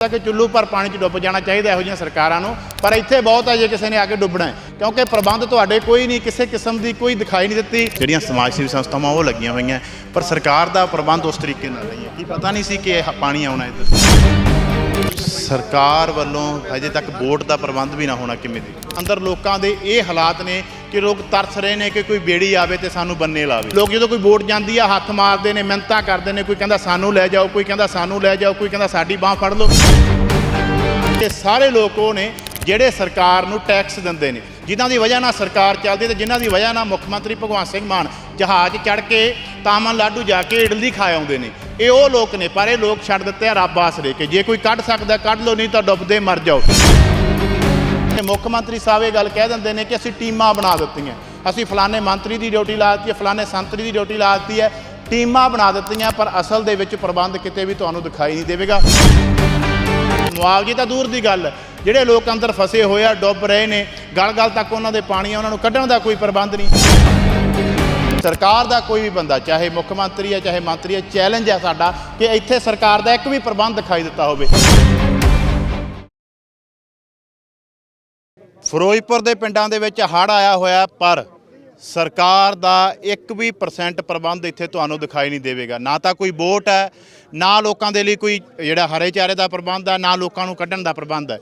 ਕਿ ਚੁੱਲੂ ਪਰ ਪਾਣੀ 'ਚ ਡੁੱਬ ਜਾਣਾ ਚਾਹੀਦਾ ਇਹੋ ਜਿਹੀਆਂ ਸਰਕਾਰਾਂ ਨੂੰ। ਪਰ ਇੱਥੇ ਬਹੁਤ ਹੈ ਜੇ ਕਿਸੇ ਨੇ ਆ ਕੇ ਡੁੱਬਣਾ ਕਿਉਂਕਿ ਪ੍ਰਬੰਧ ਤੁਹਾਡੇ ਕੋਈ ਨਹੀਂ, ਕਿਸੇ ਕਿਸਮ ਦੀ ਕੋਈ ਦਿਖਾਈ ਨਹੀਂ ਦਿੱਤੀ। ਜਿਹੜੀਆਂ ਸਮਾਜ ਸੇਵੀ ਸੰਸਥਾਵਾਂ ਉਹ ਲੱਗੀਆਂ ਹੋਈਆਂ। ਪਰ ਸਰਕਾਰ ਦਾ ਪ੍ਰਬੰਧ ਉਸ ਤਰੀਕੇ ਨਾਲ ਨਹੀਂ ਹੈ। ਕੀ ਪਤਾ ਨਹੀਂ ਸੀ ਕਿ ਇਹ ਪਾਣੀ ਆਉਣਾ ਇੱਧਰ। ਸਰਕਾਰ ਵੱਲੋਂ ਅਜੇ ਤੱਕ ਵੋਟ ਦਾ ਪ੍ਰਬੰਧ ਵੀ ਨਾ ਹੋਣਾ ਕਿਵੇਂ ਦੀ। ਅੰਦਰ ਲੋਕਾਂ ਦੇ ਇਹ ਹਾਲਾਤ ਨੇ ਕਿ ਲੋਕ ਤਰਸ ਰਹੇ ਨੇ ਕਿ ਕੋਈ ਬੇੜੀ ਆਵੇ ਤੇ ਸਾਨੂੰ ਬੰਨੇ ਲਾਵੇ। ਲੋਕ ਜਦੋਂ ਕੋਈ ਵੋਟ ਜਾਂਦੀ ਆ, ਹੱਥ ਮਾਰਦੇ ਨੇ, ਮਿੰਨਤਾਂ ਕਰਦੇ ਨੇ, ਕੋਈ ਕਹਿੰਦਾ ਸਾਨੂੰ ਲੈ ਜਾਓ, ਕੋਈ ਕਹਿੰਦਾ ਸਾਨੂੰ ਲੈ ਜਾਓ, ਕੋਈ ਕਹਿੰਦਾ ਸਾਡੀ ਬਾਹ ਫੜ ਲਓ। ਇਹ ਸਾਰੇ ਲੋਕ ਉਹ ਨੇ ਜਿਹੜੇ ਸਰਕਾਰ ਨੂੰ ਟੈਕਸ ਦਿੰਦੇ ਨੇ। ਜਿਨ੍ਹਾਂ ਦੀ ਵਜ੍ਹਾ ਨਾਲ ਸਰਕਾਰ ਚੱਲਦੀ ਤੇ ਜਿਨ੍ਹਾਂ ਦੀ ਵਜ੍ਹਾ ਨਾਲ ਮੁੱਖ ਮੰਤਰੀ ਭਗਵੰਤ ਸਿੰਘ ਮਾਨ ਜਹਾਜ਼ ਚੜ੍ਹ ਕੇ ਤਾਮਿਲਨਾਡੂ ਜਾ ਕੇ ਇਡਲੀ ਖਾ ਆਉਂਦੇ ਨੇ। ਇਹ ਉਹ ਲੋਕ ਨੇ, ਪਰ ਇਹ ਲੋਕ ਛੱਡ ਦਿੱਤੇ ਆ ਰੱਬ ਆਸਰੇ ਕੇ। ਜੇ ਕੋਈ ਕੱਢ ਸਕਦਾ, ਕੱਢ ਲਓ, ਨਹੀਂ ਤਾਂ ਡੁੱਬਦੇ ਮਰ ਜਾਓ। ਤੇ ਮੁੱਖ ਮੰਤਰੀ ਸਾਹਿਬ ਇਹ ਗੱਲ ਕਹਿ ਦਿੰਦੇ ਨੇ ਕਿ ਅਸੀਂ ਟੀਮਾਂ ਬਣਾ ਦਿੱਤੀਆਂ। ਅਸੀਂ ਫਲਾਣੇ ਮੰਤਰੀ ਦੀ ਡਿਊਟੀ ਲਾ ਦਿੱਤੀ ਹੈ, ਫਲਾਣੇ ਸੰਤਰੀ ਦੀ ਡਿਊਟੀ ਲਾ ਦਿੱਤੀ ਹੈ। ਟੀਮਾਂ ਬਣਾ ਦਿੱਤੀਆਂ, ਪਰ ਅਸਲ ਦੇ ਵਿੱਚ ਪ੍ਰਬੰਧ ਕਿਤੇ ਵੀ ਤੁਹਾਨੂੰ ਦਿਖਾਈ ਨਹੀਂ ਦੇਵੇਗਾ। ਮੁਆਵਜ਼ੇ ਤਾਂ ਦੂਰ ਦੀ ਗੱਲ ਜਿਹੜੇ ਲੋਕ ਅੰਦਰ ਫਸੇ ਹੋਏ ਆ, ਡੁੱਬ ਰਹੇ ਨੇ ਗਲ ਗਲ ਤੱਕ ਉਹਨਾਂ ਦੇ ਪਾਣੀ ਆ, ਉਹਨਾਂ ਨੂੰ ਕੱਢਣ ਦਾ ਕੋਈ ਪ੍ਰਬੰਧ ਨਹੀਂ। ਸਰਕਾਰ ਦਾ ਕੋਈ ਵੀ ਬੰਦਾ, ਚਾਹੇ ਮੁੱਖ ਮੰਤਰੀ ਹੈ ਚਾਹੇ ਮੰਤਰੀ ਹੈ ਚੈਲੰਜ ਹੈ ਸਾਡਾ ਕਿ ਇੱਥੇ ਸਰਕਾਰ ਦਾ ਇੱਕ ਵੀ ਪ੍ਰਬੰਧ ਦਿਖਾਈ ਦਿੱਤਾ ਹੋਵੇ। ਫਿਰੋਜ਼ਪੁਰ ਦੇ ਪਿੰਡਾਂ ਦੇ ਵਿੱਚ ਹੜ੍ਹ ਆਇਆ ਹੋਇਆ, ਪਰ ਸਰਕਾਰ ਦਾ 1 ਵੀ ਪ੍ਰਸੈਂਟ ਪ੍ਰਬੰਧ ਇੱਥੇ ਤੁਹਾਨੂੰ ਦਿਖਾਈ ਨਹੀਂ ਦੇਵੇਗਾ। ਨਾ ਤਾਂ ਕੋਈ ਬੋਟ ਹੈ ਨਾ ਲੋਕਾਂ ਦੇ ਲਈ ਕੋਈ ਜਿਹੜਾ ਹਰੇ ਚਾਰੇ ਦਾ ਪ੍ਰਬੰਧ ਹੈ ਨਾ ਲੋਕਾਂ ਨੂੰ ਕੱਢਣ ਦਾ ਪ੍ਰਬੰਧ ਹੈ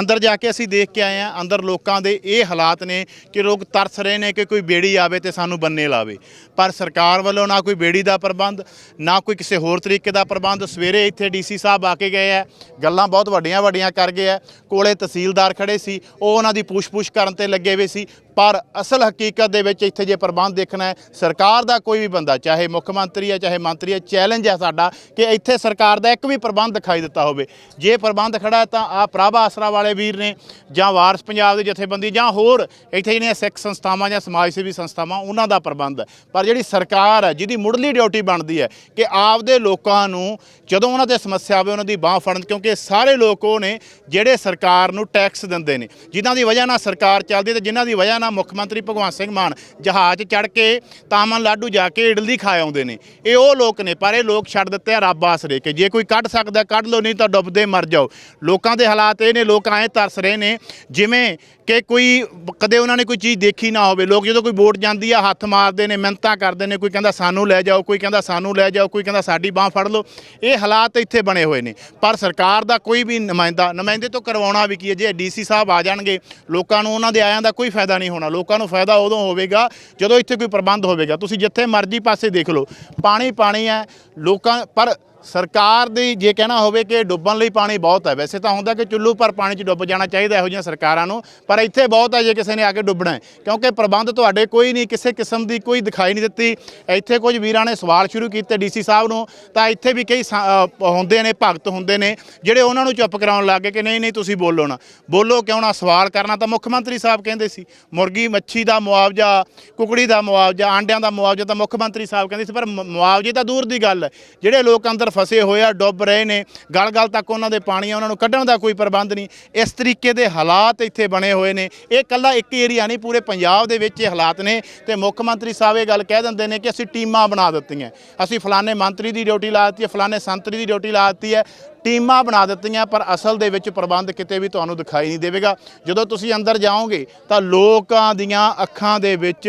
ਅੰਦਰ ਜਾ ਕੇ ਅਸੀਂ ਦੇਖ ਕੇ ਆਏ ਆ, ਅੰਦਰ ਲੋਕਾਂ ਦੇ ਇਹ ਹਾਲਾਤ ਨੇ ਕਿ ਲੋਕ ਤਰਸ ਰਹੇ ਨੇ ਕਿ ਕੋਈ ਬੇੜੀ ਆਵੇ ਤੇ ਸਾਨੂੰ ਬੰਨੇ ਲਾਵੇ। ਪਰ ਸਰਕਾਰ ਵੱਲੋਂ ਨਾ ਕੋਈ ਬੇੜੀ ਦਾ ਪ੍ਰਬੰਧ, ਨਾ ਕੋਈ ਕਿਸੇ ਹੋਰ ਤਰੀਕੇ ਦਾ ਪ੍ਰਬੰਧ। ਸਵੇਰੇ ਇੱਥੇ ਡੀਸੀ ਸਾਹਿਬ ਆ ਕੇ ਗਏ ਆ, ਗੱਲਾਂ ਬਹੁਤ ਵੱਡੀਆਂ ਵੱਡੀਆਂ ਕਰ ਗਏ ਆ। ਕੋਲੇ ਤਹਿਸੀਲਦਾਰ ਖੜੇ ਸੀ, ਉਹ ਉਹਨਾਂ ਦੀ ਪੁੱਛ-ਪੁੱਛ ਕਰਨ ਤੇ ਲੱਗੇ ਹੋਏ ਸੀ। ਪਰ ਅਸਲ ਹਕੀਕਤ ਦੇ ਵਿੱਚ ਇੱਥੇ ਜੇ ਪ੍ਰਬੰਧ ਦੇਖਣਾ ਹੈ, ਸਰਕਾਰ ਦਾ ਕੋਈ ਵੀ ਬੰਦਾ, ਚਾਹੇ ਮੁੱਖ ਮੰਤਰੀ ਹੈ ਚਾਹੇ ਮੰਤਰੀ ਹੈ ਚੈਲੰਜ ਹੈ ਸਾਡਾ ਕਿ ਇੱਥੇ ਸਰਕਾਰ ਦਾ ਇੱਕ ਵੀ ਪ੍ਰਬੰਧ ਦਿਖਾਈ ਦਿੱਤਾ ਹੋਵੇ। ਜੇ ਪ੍ਰਬੰਧ ਖੜਾ ਤਾਂ ਆ ਪ੍ਰਭਾ ਆਸਰਾ ਵਾਲੇ ਵੀਰ ਨੇ ਜਾਂ ਵਾਰਸ ਪੰਜਾਬ ਦੇ ਜਥੇਬੰਦੀ ਜਾਂ ਹੋਰ ਇੱਥੇ ਜਿਹੜੀਆਂ ਸਿੱਖ ਸੰਸਥਾਵਾਂ ਜਾਂ ਸਮਾਜ ਸੇਵੀ ਸੰਸਥਾਵਾਂ, ਉਹਨਾਂ ਦਾ ਪ੍ਰਬੰਧ ਪਰ ਜਿਹੜੀ ਸਰਕਾਰ ਹੈ, ਜਿਹਦੀ ਮੁੱਢਲੀ ਡਿਊਟੀ ਬਣਦੀ ਹੈ ਕਿ ਆਪਦੇ ਲੋਕਾਂ ਨੂੰ ਜਦੋਂ ਉਹਨਾਂ ਤੇ ਸਮੱਸਿਆ ਆਵੇ, ਉਹਨਾਂ ਦੀ ਬਾਹ ਫੜਨ, ਕਿਉਂਕਿ ਸਾਰੇ ਲੋਕ ਉਹ ਨੇ ਜਿਹੜੇ ਸਰਕਾਰ ਨੂੰ ਟੈਕਸ ਦਿੰਦੇ ਨੇ। ਜਿਨ੍ਹਾਂ ਦੀ ਵਜ੍ਹਾ ਨਾਲ ਸਰਕਾਰ ਚੱਲਦੀ ਤੇ ਜਿਨ੍ਹਾਂ ਦੀ ਵਜ੍ਹਾ ਨਾਲ ਮੁੱਖ ਮੰਤਰੀ ਭਗਵੰਤ ਸਿੰਘ ਮਾਨ ਜਹਾਜ਼ ਚੜ੍ਹ ਕੇ ਤਾਮਿਲਨਾਡੂ ਜਾ ਕੇ ਇਡਲੀ ਖਾ ਆਉਂਦੇ ਨੇ। ਇਹ ਉਹ ਲੋਕ ਨੇ, ਪਰ ਇਹ ਲੋਕ ਛੱਡ ਦਿੱਤੇ ਆ ਰੱਬ ਆਸਰੇ ਕਿ। ਜੇ ਕੋਈ ਕੱਢ ਸਕਦਾ, ਕੱਢ ਲਓ, ਨਹੀਂ ਤਾਂ ਡੁੱਬਦੇ ਮਰ ਜਾਓ। ਲੋਕਾਂ ਦੇ ਹਾਲਾਤ ਇਹ ਨੇ, ਲੋਕ ਐਂ ਤਰਸ ਰਹੇ ਨੇ, ਜਿਵੇਂ ਕਿ ਕੋਈ, ਕਦੇ ਉਹਨਾਂ ਨੇ ਕੋਈ ਚੀਜ਼ ਦੇਖੀ ਨਾ ਹੋਵੇ। ਲੋਕ ਜਦੋਂ ਕੋਈ ਵੋਟ ਜਾਂਦੀ ਆ, ਹੱਥ ਮਾਰਦੇ ਨੇ, ਮਿੰਨਤਾਂ ਕਰਦੇ ਨੇ, ਕੋਈ ਕਹਿੰਦਾ ਸਾਨੂੰ ਲੈ ਜਾਓ, ਕੋਈ ਕਹਿੰਦਾ ਸਾਨੂੰ ਲੈ ਜਾਓ, ਕੋਈ ਕਹਿੰਦਾ ਸਾਡੀ ਬਾਹ ਫੜ ਲਓ। ਇਹ ਹਾਲਾਤ ਇੱਥੇ ਬਣੇ ਹੋਏ ਨੇ। ਪਰ ਸਰਕਾਰ ਦਾ ਕੋਈ ਵੀ ਨੁਮਾਇੰਦਾ, ਨੁਮਾਇੰਦੇ ਤੋਂ ਕਰਵਾਉਣਾ ਵੀ ਕੀ ਹੈ? ਜੇ ਡੀਸੀ ਸਾਹਿਬ ਆ ਜਾਣਗੇ, ਲੋਕਾਂ ਨੂੰ ਉਹਨਾਂ ਦੇ ਆਇਆਂ ਦਾ ਕੋਈ ਫਾਇਦਾ ਨਹੀਂ ਹੋਣਾ। ਲੋਕਾਂ ਨੂੰ ਫਾਇਦਾ ਉਦੋਂ ਹੋਵੇਗਾ, ਜਦੋਂ ਇੱਥੇ ਕੋਈ ਪ੍ਰਬੰਧ ਹੋਵੇਗਾ। ਤੁਸੀਂ ਜਿੱਥੇ ਮਰਜ਼ੀ ਪਾਸੇ ਦੇਖ ਲਓ। ਪਾਣੀ ਪਾਣੀ ਹੈ, ਲੋਕਾਂ, ਪਰ ਸਰਕਾਰ ਦੀ ਜੇ ਕਹਿਣਾ ਹੋਵੇ ਕਿ ਡੁੱਬਣ ਲਈ ਪਾਣੀ ਬਹੁਤ ਹੈ, ਵੈਸੇ ਤਾਂ ਹੁੰਦਾ ਕਿ ਚੁੱਲੂ ਪਰ ਪਾਣੀ 'ਚ ਡੁੱਬ ਜਾਣਾ ਚਾਹੀਦਾ ਇਹੋ ਜਿਹੀਆਂ ਸਰਕਾਰਾਂ ਨੂੰ, ਪਰ ਇੱਥੇ ਬਹੁਤ ਹੈ ਜੇ ਕਿਸੇ ਨੇ ਆ ਕੇ ਡੁੱਬਣਾ ਕਿਉਂਕਿ ਪ੍ਰਬੰਧ ਤੁਹਾਡੇ ਕੋਈ ਨਹੀਂ, ਕਿਸੇ ਕਿਸਮ ਦੀ ਕੋਈ ਦਿਖਾਈ ਨਹੀਂ ਦਿੱਤੀ। ਇੱਥੇ ਕੁਝ ਵੀਰਾਂ ਨੇ ਸਵਾਲ ਸ਼ੁਰੂ ਕੀਤੇ ਡੀਸੀ ਸਾਹਿਬ ਨੂੰ, ਤਾਂ ਇੱਥੇ ਵੀ ਕਈ ਸਾ- ਹੁੰਦੇ ਨੇ, ਭਗਤ ਹੁੰਦੇ ਨੇ, ਜਿਹੜੇ ਉਹਨਾਂ ਨੂੰ ਚੁੱਪ ਕਰਾਉਣ ਲੱਗ ਗਏ ਕਿ ਨਹੀਂ ਨਹੀਂ ਤੁਸੀਂ ਬੋਲੋ ਨਾ। ਬੋਲੋ ਕਿਉਂ ਨਾ? ਸਵਾਲ ਕਰਨਾ ਤਾਂ ਮੁੱਖ ਮੰਤਰੀ ਸਾਹਿਬ ਕਹਿੰਦੇ ਸੀ, ਮੁਰਗੀ ਮੱਛੀ ਦਾ ਮੁਆਵਜ਼ਾ, ਕੁਕੜੀ ਦਾ ਮੁਆਵਜ਼ਾ, ਆਂਡਿਆਂ ਦਾ ਮੁਆਵਜ਼ਾ ਤਾਂ ਮੁੱਖ ਮੰਤਰੀ ਸਾਹਿਬ ਕਹਿੰਦੇ ਸੀ, ਪਰ ਮੁਆਵਜ਼ੇ ਤਾਂ ਦੂਰ ਦੀ ਗੱਲ ਹੈ। ਜਿਹੜੇ ਲੋਕ ਅੰਦਰ ਫਸੇ ਹੋਏ ਆ, ਡੁੱਬ ਰਹੇ ਨੇ। ਗਲ ਗਲ ਤੱਕ ਉਹਨਾਂ ਦੇ ਪਾਣੀ ਆ, ਉਹਨਾਂ ਨੂੰ ਕੱਢਣ ਦਾ ਕੋਈ ਪ੍ਰਬੰਧ ਨਹੀਂ। ਇਸ ਤਰੀਕੇ ਦੇ ਹਾਲਾਤ ਇੱਥੇ ਬਣੇ ਹੋਏ ਨੇ। ਇਹ ਕੱਲਾ ਇੱਕ ਏਰੀਆ ਨਹੀਂ, ਪੂਰੇ ਪੰਜਾਬ ਦੇ ਵਿੱਚ ਇਹ ਹਾਲਾਤ ਨੇ। ਤੇ ਮੁੱਖ ਮੰਤਰੀ ਸਾਹਿਬ ਇਹ ਗੱਲ ਕਹਿ ਦਿੰਦੇ ਨੇ ਕਿ ਅਸੀਂ ਟੀਮਾਂ ਬਣਾ ਦਿੱਤੀਆਂ। ਅਸੀਂ ਫਲਾਣੇ ਮੰਤਰੀ ਦੀ ਡਿਊਟੀ ਲਾ ਦਿੱਤੀ ਹੈ, ਫਲਾਣੇ ਸੰਤਰੀ ਦੀ ਡਿਊਟੀ ਲਾ ਦਿੱਤੀ ਹੈ। ਟੀਮਾਂ ਬਣਾ ਦਿੱਤੀਆਂ, ਪਰ ਅਸਲ ਦੇ ਵਿੱਚ ਪ੍ਰਬੰਧ ਕਿਤੇ ਵੀ ਤੁਹਾਨੂੰ ਦਿਖਾਈ ਨਹੀਂ ਦੇਵੇਗਾ। ਜਦੋਂ ਤੁਸੀਂ ਅੰਦਰ ਜਾਓਗੇ, ਤਾਂ ਲੋਕਾਂ ਦੀਆਂ ਅੱਖਾਂ ਦੇ ਵਿੱਚ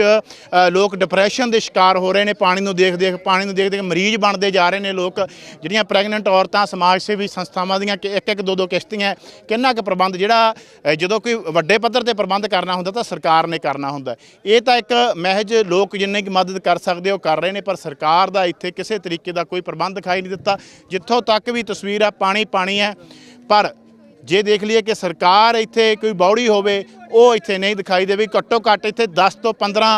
ਲੋਕ ਡਿਪਰੈਸ਼ਨ ਦੇ ਸ਼ਿਕਾਰ ਹੋ ਰਹੇ ਨੇ। ਪਾਣੀ ਨੂੰ ਦੇਖ ਦੇਖ, ਪਾਣੀ ਨੂੰ ਦੇਖ ਦੇਖ ਮਰੀਜ਼ ਬਣਦੇ ਜਾ ਰਹੇ ਨੇ ਲੋਕ। ਜਿਹੜੀਆਂ ਪ੍ਰੈਗਨੈਂਟ ਔਰਤਾਂ, ਸਮਾਜ ਸੇਵੀ ਸੰਸਥਾਵਾਂ ਦੀਆਂ ਕਿ ਇੱਕ ਇੱਕ ਦੋ ਦੋ ਕਿਸ਼ਤੀਆਂ, ਕਿੰਨਾ ਕੁ ਪ੍ਰਬੰਧ ਜਿਹੜਾ ਜਦੋਂ ਕੋਈ ਵੱਡੇ ਪੱਧਰ ਤੇ ਪ੍ਰਬੰਧ ਕਰਨਾ ਹੁੰਦਾ, ਤਾਂ ਸਰਕਾਰ ਨੇ ਕਰਨਾ ਹੁੰਦਾ। ਇਹ ਤਾਂ ਇੱਕ ਮਹਿਜ ਲੋਕ ਜਿੰਨੇ ਕੀ ਮਦਦ ਕਰ ਸਕਦੇ, ਉਹ ਕਰ ਰਹੇ ਨੇ, ਪਰ ਸਰਕਾਰ ਦਾ ਇੱਥੇ ਕਿਸੇ ਤਰੀਕੇ ਦਾ ਕੋਈ ਪ੍ਰਬੰਧ ਦਿਖਾਈ ਨਹੀਂ ਦਿੱਤਾ। ਜਿੱਥੋਂ ਤੱਕ ਵੀ ਤਸਵੀਰ ਆ ਪਾਣੀ ਪਾਣੀ ਹੈ। ਪਰ ਜੇ ਦੇਖ ਲਈਏ ਕਿ ਸਰਕਾਰ ਇੱਥੇ ਕੋਈ ਬੌੜੀ ਹੋਵੇ, ਉਹ ਇੱਥੇ ਨਹੀਂ ਦਿਖਾਈ ਦੇਵੇ। ਘੱਟੋ ਘੱਟ ਇੱਥੇ 10 ਤੋਂ 15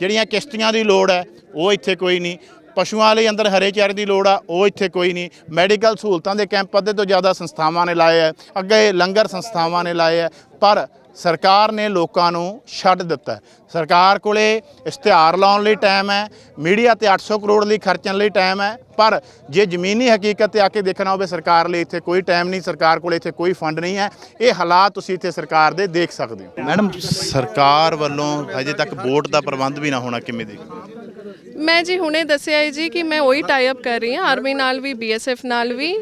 ਜਿਹੜੀਆਂ ਕਿਸ਼ਤੀਆਂ ਦੀ ਲੋੜ ਹੈ, ਉਹ ਇੱਥੇ ਕੋਈ ਨਹੀਂ। ਪਸ਼ੂਆਂ ਲਈ ਅੰਦਰ ਹਰੇ ਚਾਰੇ ਦੀ ਲੋੜ ਆ, ਉਹ ਇੱਥੇ ਕੋਈ ਨਹੀਂ। ਮੈਡੀਕਲ ਸਹੂਲਤਾਂ ਦੇ ਕੈਂਪ ਅੱਧੇ ਤੋਂ ਜ਼ਿਆਦਾ ਸੰਸਥਾਵਾਂ ਨੇ ਲਾਏ ਆ ਅੱਗੇ ਲੰਗਰ ਸੰਸਥਾਵਾਂ ਨੇ ਲਾਏ ਆ ਪਰ ਸਰਕਾਰ ਨੇ ਲੋਕਾਂ ਨੂੰ ਛੱਡ ਦਿੱਤਾ ਸਰਕਾਰ ਕੋਲੇ ਇਸ਼ਤਿਹਾਰ ਲਾਉਣ ਲਈ ਟਾਈਮ ਹੈ, ਮੀਡੀਆ ਤੇ 800 ਕਰੋੜ ਲਈ ਖਰਚਣ ਲਈ ਟਾਈਮ ਹੈ, ਪਰ ਜੇ ਜ਼ਮੀਨੀ ਹਕੀਕਤ ਤੇ ਆ ਕੇ ਦੇਖਣਾ ਹੋਵੇ, ਸਰਕਾਰ ਲਈ ਇੱਥੇ ਕੋਈ ਟਾਈਮ ਨਹੀਂ, ਸਰਕਾਰ ਕੋਲੇ ਇੱਥੇ ਕੋਈ ਫੰਡ ਨਹੀਂ ਹੈ। ਇਹ ਹਾਲਾਤ ਤੁਸੀਂ ਇੱਥੇ ਸਰਕਾਰ ਦੇ ਦੇਖ ਸਕਦੇ ਹੋ। ਮੈਡਮ, ਸਰਕਾਰ ਵੱਲੋਂ ਹਜੇ ਤੱਕ ਵੋਟ ਦਾ ਪ੍ਰਬੰਧ ਵੀ ਨਾ ਹੋਣਾ ਕਿਵੇਂ ਦੇਖੋ ਮੈਂ ਜੀ ਹੁਣੇ ਦੱਸਿਆ ਹੈ ਜੀ ਕਿ ਮੈਂ ਉਹੀ ਟਾਈ ਅਪ ਕਰ ਰਹੀ ਹਾਂ ਆਰਮੀ ਨਾਲ ਵੀ ਬੀਐਸਐਫ ਨਾਲ ਵੀ।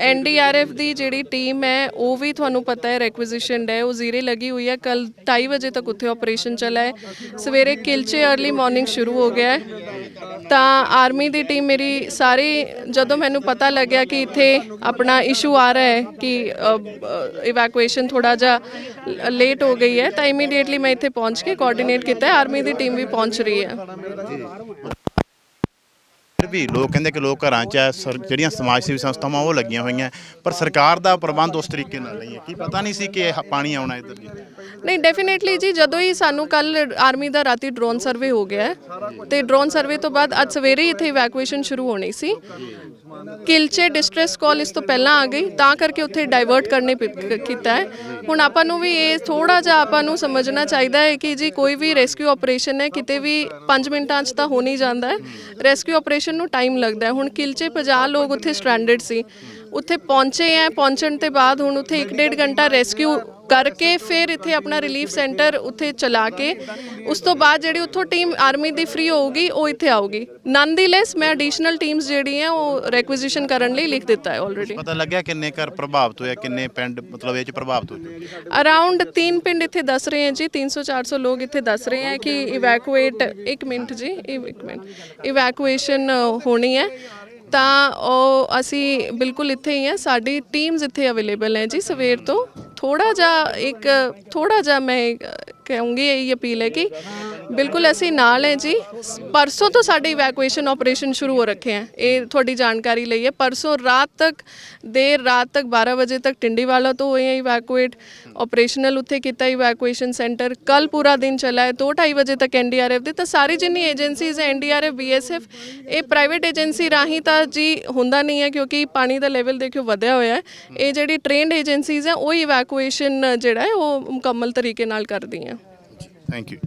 ਐਨਡੀਆਰਐਫ ਦੀ ਜਿਹੜੀ ਟੀਮ ਹੈ, ਉਹ ਵੀ ਤੁਹਾਨੂੰ ਪਤਾ ਹੈ ਰੈਕੁਜੀਸ਼ਨ ਹੈ, ਉਹ ਜ਼ੀਰੇ ਲੱਗੀ ਹੋਈ ਹੈ। ਕੱਲ 2:30 ਵਜੇ ਤੱਕ ਉੱਥੇ ਆਪਰੇਸ਼ਨ ਚੱਲਾ ਹੈ। ਸਵੇਰੇ ਕਿਲਚੇ अर्ਲੀ ਮਾਰਨਿੰਗ ਸ਼ੁਰੂ ਹੋ ਗਿਆ ਹੈ। ਤਾਂ ਆਰਮੀ ਦੀ ਟੀਮ ਮੇਰੀ ਸਾਰੀ, ਜਦੋਂ ਮੈਨੂੰ ਪਤਾ ਲੱਗਿਆ ਕਿ ਇੱਥੇ ਆਪਣਾ ਇਸ਼ੂ ਆ ਰਿਹਾ ਹੈ, ਕਿ ਇਵੈਕੂਏਸ਼ਨ ਥੋੜਾ ਜਿਹਾ ਲੇਟ ਹੋ ਗਈ ਹੈ, ਤਾਂ ਇਮੀਡੀਏਟਲੀ ਮੈਂ ਇੱਥੇ ਪਹੁੰਚ ਕੇ ਕੋਆਰਡੀਨੇਟ ਕੀਤਾ ਆਰਮੀ ਦੀ ਟੀਮ ਵੀ ਪਹੁੰਚ ਰਹੀ ਹੈ। ਫਿਰ ਵੀ ਲੋਕ ਕਹਿੰਦੇ ਕਿ ਲੋਕ ਘਰਾਂ 'ਚ ਹੈ ਸਰ- ਜਿਹੜੀਆਂ ਸਮਾਜ ਸੇਵੀ ਸੰਸਥਾਵਾਂ ਉਹ ਲੱਗੀਆਂ ਹੋਈਆਂ ਪਰ ਸਰਕਾਰ ਦਾ ਪ੍ਰਬੰਧ ਉਸ ਤਰੀਕੇ ਨਾਲ ਨਹੀਂ ਹੈ। ਕੀ ਪਤਾ ਨਹੀਂ ਸੀ ਕਿ ਇਹ ਪਾਣੀ ਆਉਣਾ ਇੱਧਰ ਜੀ ਨਹੀਂ ਡੈਫੀਨੇਟਲੀ ਜੀ ਜਦੋਂ ਹੀ ਸਾਨੂੰ ਕੱਲ ਆਰਮੀ ਦਾ ਰਾਤੀ ਡਰੋਨ ਸਰਵੇ ਹੋ ਗਿਆ ਹੈ, ਤੇ ਡਰੋਨ ਸਰਵੇ ਤੋਂ ਬਾਅਦ ਅੱਜ ਸਵੇਰੇ ਹੀ ਇੱਥੇ ਇਵੈਕੂਏਸ਼ਨ ਸ਼ੁਰੂ ਹੋਣੀ ਸੀ। ਕਿਲਚੇ ਡਿਸਟ੍ਰੈਸ ਕਾਲ ਇਸ ਤੋਂ ਪਹਿਲਾਂ ਆ ਗਈ, ਤਾਂ ਕਰਕੇ ਉੱਥੇ ਡਾਈਵਰਟ ਕਰਨੇ ਪਿ- ਕੀਤਾ ਹੈ। ਹੁਣ ਆਪਾਂ ਨੂੰ ਵੀ ਇਹ ਥੋੜਾ ਜਿਹਾ ਆਪਾਂ ਨੂੰ ਸਮਝਣਾ ਚਾਹੀਦਾ ਹੈ ਕਿ ਜੀ ਕੋਈ ਵੀ ਰੈਸਕਿਊ ਆਪਰੇਸ਼ਨ ਹੈ, ਕਿਤੇ ਵੀ 5 ਮਿੰਟਾਂ 'ਚ ਤਾਂ ਹੋ ਨਹੀਂ ਜਾਂਦਾ ਹੈ। ਰੈਸਕਿਊ ਆਪਰੇਸ਼ਨ ਨੂੰ ਟਾਈਮ ਲੱਗਦਾ ਹੈ। ਹੁਣ ਕਿਲਚੇ 50 ਲੋਕ ਉੱਥੇ ਸਟ੍ਰੈਂਡਡ ਸੀ। ਉੱਥੇ ਪਹੁੰਚੇ ਹੈ ਪਹੁੰਚਣ ਤੇ ਬਾਅਦ ਹੁਣ ਉੱਥੇ 1.5 ਘੰਟਾ ਰੈਸਕਿਊ ਕਰਕੇ ਫਿਰ ਇੱਥੇ ਆਪਣਾ ਰਿਲੀਫ ਸੈਂਟਰ ਉੱਥੇ ਚਲਾ ਕੇ ਉਸ ਤੋਂ ਬਾਅਦ ਜਿਹੜੀ ਉੱਥੋਂ ਟੀਮ ਆਰਮੀ ਦੀ ਫ੍ਰੀ ਹੋਊਗੀ ਉਹ ਇੱਥੇ ਆਊਗੀ। ਨੰਦੀਲੈਸ ਮੈਂ ਐਡੀਸ਼ਨਲ ਟੀਮਸ ਜਿਹੜੀਆਂ ਉਹ ਰੈਕੁਜੀਸ਼ਨ ਕਰਨ ਲਈ ਲਿਖ ਦਿੱਤਾ ਹੈ ਆਲਰੇਡੀ ਪਤਾ ਲੱਗਿਆ ਕਿੰਨੇ ਘਰ ਪ੍ਰਭਾਵਿਤ ਹੋਏ ਕਿੰਨੇ ਪਿੰਡ ਮਤਲਬ ਇਹ 'ਚ ਪ੍ਰਭਾਵਿਤ ਹੋਏ? ਅਰਾਊਂਡ ਤਿੰਨ ਪਿੰਡ ਇੱਥੇ ਦੱਸ ਰਹੇ ਹੈ ਜੀ 300 400 ਲੋਕ ਇੱਥੇ ਦੱਸ ਰਹੇ ਹੈ ਕਿ ਇਵੈਕੂਏਟ ਇੱਕ ਮਿੰਟ ਜੀ ਇਹ ਇੱਕ ਮਿੰਟ। ਇਵੈਕੂਏਸ਼ਨ ਹੋਣੀ ਹੈ। ਤਾਂ ਉਹ ਅਸੀਂ ਬਿਲਕੁਲ ਇੱਥੇ ਹੀ ਹਾਂ। ਸਾਡੀ ਟੀਮਸ ਇੱਥੇ ਅਵੇਲੇਬਲ ਹੈ ਜੀ ਸਵੇਰ ਤੋਂ। ਥੋੜਾ ਜਿਹਾ ਇੱਕ ਥੋੜਾ ਜਿਹਾ ਮੈਂ ਕਹੂੰਗੀ ਇਹ ਅਪੀਲ ਹੈ ਕਿ ਬਿਲਕੁਲ ਅਸੀਂ ਨਾਲ ਹੈ ਜੀ। ਪਰਸੋਂ ਤੋਂ ਸਾਡੇ ਇਵੈਕੂਏਸ਼ਨ ਆਪਰੇਸ਼ਨ ਸ਼ੁਰੂ ਹੋ ਰੱਖੇ ਹੈ। ਇਹ ਤੁਹਾਡੀ ਜਾਣਕਾਰੀ ਲਈ ਹੈ। ਪਰਸੋਂ ਰਾਤ ਤੱਕ, ਦੇਰ ਰਾਤ ਤੱਕ 12 ਵਜੇ ਤੱਕ ਟਿੰਡੀਵਾਲਾ ਤੋਂ ਹੋਏ ਹੈ ਇਵੈਕੂਏਟ ਆਪਰੇਸ਼ਨਲ ਉੱਥੇ ਕੀਤਾ ਇਵੈਕੂਏਸ਼ਨ ਸੈਂਟਰ ਕੱਲ ਪੂਰਾ ਦਿਨ ਚੱਲਾ ਹੈ। 2:30 ਵਜੇ ਤੱਕ ਐਨਡੀਆਰਐਫ ਦੇ। ਤਾਂ ਸਾਰੀ ਜਿੰਨੀ ਏਜੰਸੀਜ਼ ਹੈ ਐਨਡੀਆਰਐਫ ਬੀਐਸਐਫ ਇਹ ਪ੍ਰਾਈਵੇਟ ਏਜੰਸੀ ਰਾਹੀਂ ਤਾਂ ਜੀ ਹੁੰਦਾ ਨਹੀਂ ਹੈ ਕਿਉਂਕਿ ਪਾਣੀ ਦਾ ਲੈਵਲ ਦੇਖਿਓ ਵਧਿਆ ਹੋਇਆ ਹੈ। ਇਹ ਜਿਹੜੀ ਟ੍ਰੇਨਡ ਏਜੰਸੀਜ਼ ਹੈ, ਉਹ ਇਵੈਕੂਏਸ਼ਨ ਜਿਹੜਾ ਹੈ, ਉਹ ਮੁਕੰਮਲ ਤਰੀਕੇ ਨਾਲ ਕਰਦੀਆਂ। Thank you